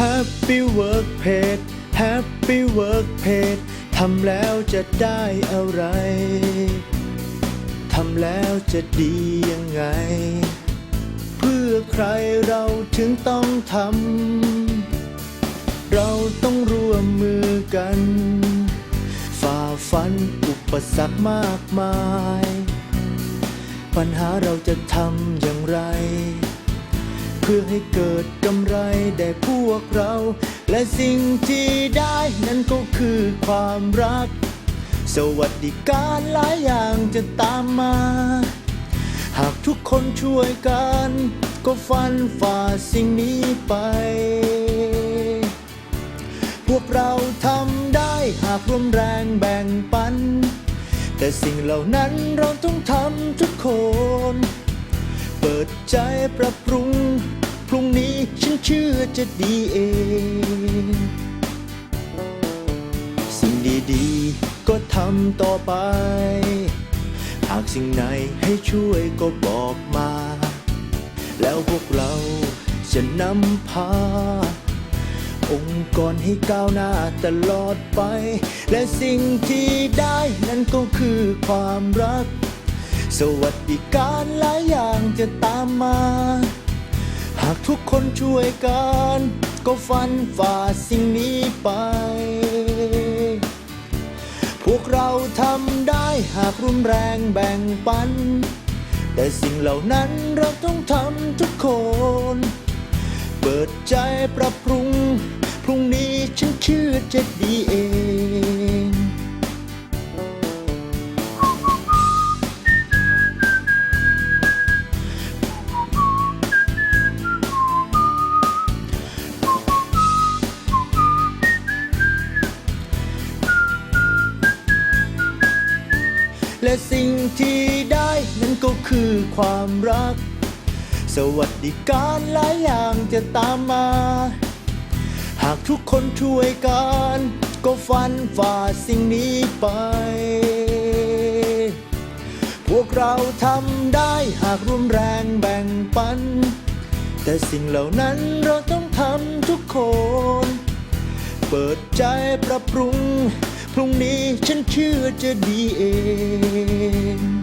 Happy Work Page Happy Work Page ทำแล้วจะได้อะไร ทำแล้วจะดียังไง เพื่อใครเราถึงต้องทำ เราต้องร่วมมือกัน ฝ่าฟันอุปสรรคมากมาย ปัญหาเราจะทำอย่างไร พื่อให้เกิดกำไรแด่พวกเรา และสิ่งที่ได้นั้นก็คือความรัก สวัสดิการหลายอย่างจะตามมา หากทุกคนช่วยกัน ก็ฟันฝ่าสิ่งนี้ไป พวกเราทำได้หากร่วมแรงแบ่งปัน แต่สิ่งเหล่านั้นเราต้องทำทุกคน เปิดใจปรับปรุง เชื่อจะดีเอง สิ่งดีๆ ก็ทำต่อไป หากสิ่งไหนให้ช่วยก็บอกมา แล้วพวกเราจะนำพา องค์กรให้ก้าวหน้าตลอดไป และสิ่งที่ได้นั้นก็คือความรัก สวัสดิการหลายอย่างจะตามมา ทุกคนช่วยกัน ก็ฟันฝ่าสิ่งนี้ไป พวกเราทำได้หากร่วมแรงแบ่งปัน แต่สิ่งเหล่านั้นเราต้องทำทุกคน เปิดใจปรับปรุง พรุ่งนี้ฉันเชื่อจะดี และสิ่งที่ได้นั้นก็คือความรัก สวัสดิการหลายอย่างจะตามมา หากทุกคนช่วยกัน ก็ฟันฝ่าสิ่งนี้ไป พวกเราทำได้หากร่วมแรงแบ่งปัน แต่สิ่งเหล่านั้นเราต้องทำทุกคน เปิดใจปรับปรุง พรุ่งนี้ฉันเชื่อจะดีเอง